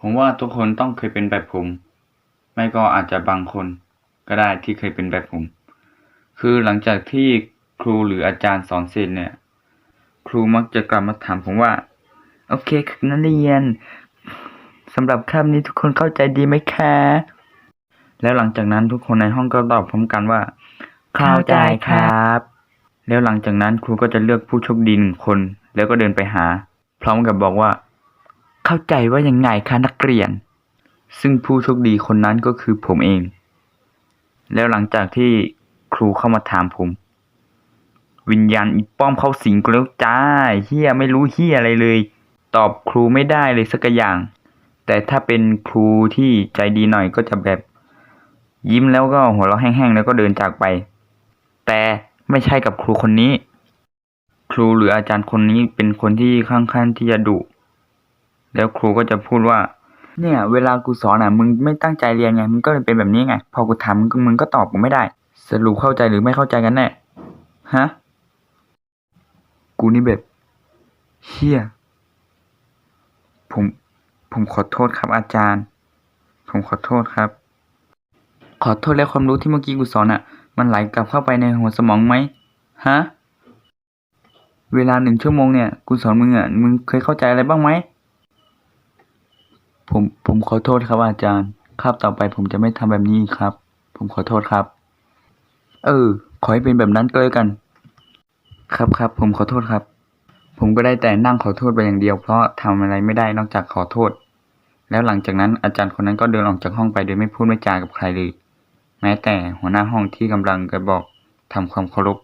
ผมว่าทุกคนต้องเคยเป็นแบบผม ไม่ก็อาจจะบางคนก็ได้ที่เคยเป็นแบบผม คือหลังจากที่ครูหรืออาจารย์สอนเสร็จเนี่ย ครูมักจะกลับมาถามผมว่า โอเคครับนักเรียนสำหรับคาบนี้ทุกคนเข้าใจดีไหมคะ แล้วหลังจากนั้นทุกคนในห้องก็ตอบพร้อมกันว่า เข้าใจครับ แล้วหลังจากนั้นครูก็จะเลือกผู้โชคดีหนึ่งคน แล้วก็เดินไปหา พร้อมกับบอกว่า เข้าใจว่ายังไงคะนักเรียน ซึ่งผู้โชคดีคนนั้นก็คือผมเอง แล้วหลังจากที่ครูเข้ามาถามผม วิญญาณอีป้อมเข้าสิงกูแล้วจ้าเฮียไม่รู้เฮียอะไรเลย ตอบครูไม่ได้เลยสักอย่าง แต่ถ้าเป็นครูที่ใจดีหน่อยก็จะแบบ ยิ้มแล้วก็หัวเราะแห้งๆแล้วก็เดินจากไป แต่ไม่ใช่กับครูคนนี้ ครูหรืออาจารย์คนนี้เป็นคนที่ค่อนข้างที่จะดุ แล้วครูก็จะพูดว่า เนี่ย เวลากูสอนอะมึงไม่ตั้งใจเรียนไงมึงก็เลยเป็นแบบนี้ไง พอกูถามมึงก็มึงก็ตอบกูไม่ได้ สรุปเข้าใจหรือไม่เข้าใจกันแน่ฮะกูนี่แบบเฮียผมผมขอโทษครับอาจารย์ ผมขอโทษครับ ขอโทษแล้วความรู้ที่เมื่อกี้กูสอนอะ มันไหลกลับเข้าไปในหัวสมองไหมฮะเวลาหนึ่งชั่วโมงเนี่ย กูสอนมึงอะ มึงเคยเข้าใจอะไรบ้างไหม ผมผมขอโทษครับอาจารย์คาบต่อไปผมจะไม่ทำแบบนี้ครับ ผมขอโทษครับ เออ ขอให้เป็นแบบนั้นก็แล้วกัน ครับครับผมขอโทษครับ ผมก็ได้แต่นั่งขอโทษไปอย่างเดียว เพราะทำอะไรไม่ได้นอกจากขอโทษ แล้วหลังจากนั้นอาจารย์คนนั้นก็เดินออกจากห้องไปโดยไม่พูดไม่จากับใครเลย แม้แต่หัวหน้าห้องที่กำลังจะบอกทำความเคารพ